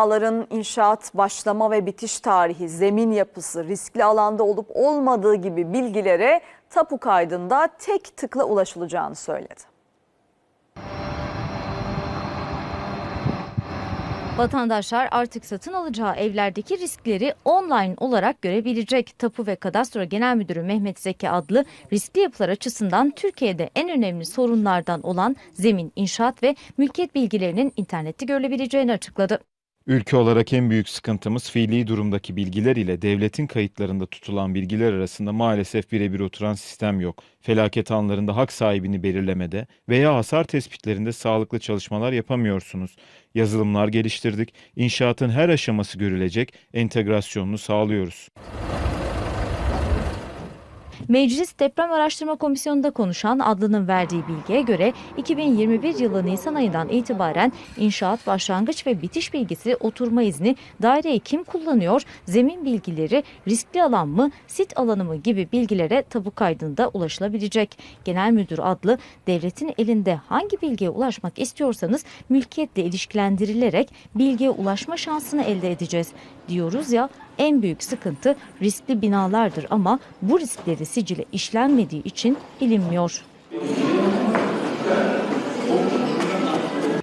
Binaların inşaat, başlama ve bitiş tarihi, zemin yapısı, riskli alanda olup olmadığı gibi bilgilere tapu kaydında tek tıkla ulaşılacağını söyledi. Vatandaşlar artık satın alacağı evlerdeki riskleri online olarak görebilecek. Tapu ve Kadastro Genel Müdürü Mehmet Zeki adlı riskli yapılar açısından Türkiye'de en önemli sorunlardan olan zemin, inşaat ve mülkiyet bilgilerinin internette görülebileceğini açıkladı. Ülke olarak en büyük sıkıntımız fiili durumdaki bilgiler ile devletin kayıtlarında tutulan bilgiler arasında maalesef birebir oturan sistem yok. Felaket anlarında hak sahibini belirlemede veya hasar tespitlerinde sağlıklı çalışmalar yapamıyorsunuz. Yazılımlar geliştirdik, inşaatın her aşaması görülecek, entegrasyonunu sağlıyoruz. Meclis Deprem Araştırma Komisyonu'nda konuşan Adlı'nın verdiği bilgiye göre 2021 yılı Nisan ayından itibaren inşaat başlangıç ve bitiş bilgisi, oturma izni, daireyi kim kullanıyor, zemin bilgileri, riskli alan mı, sit alanı mı gibi bilgilere tabu kaydında ulaşılabilecek. Genel Müdür Adlı, devletin elinde hangi bilgiye ulaşmak istiyorsanız mülkiyetle ilişkilendirilerek bilgiye ulaşma şansını elde edeceğiz. Diyoruz ya en büyük sıkıntı riskli binalardır ama bu riskleri sicile işlenmediği için bilinmiyor.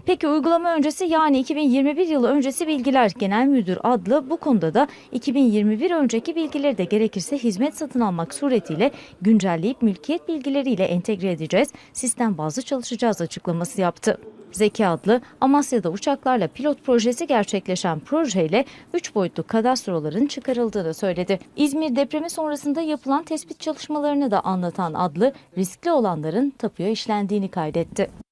Peki uygulama öncesi yani 2021 yılı öncesi bilgiler Genel Müdür adlı bu konuda da 2021 önceki bilgileri de gerekirse hizmet satın almak suretiyle güncelleyip mülkiyet bilgileriyle entegre edeceğiz. Sistem bazlı çalışacağız açıklaması yaptı. Zeki adlı Amasya'da uçaklarla pilot projesi gerçekleşen projeyle 3 boyutlu kadastroların çıkarıldığını söyledi. İzmir depremi sonrasında yapılan tespit çalışmalarını da anlatan adlı riskli olanların tapuya işlendiğini kaydetti.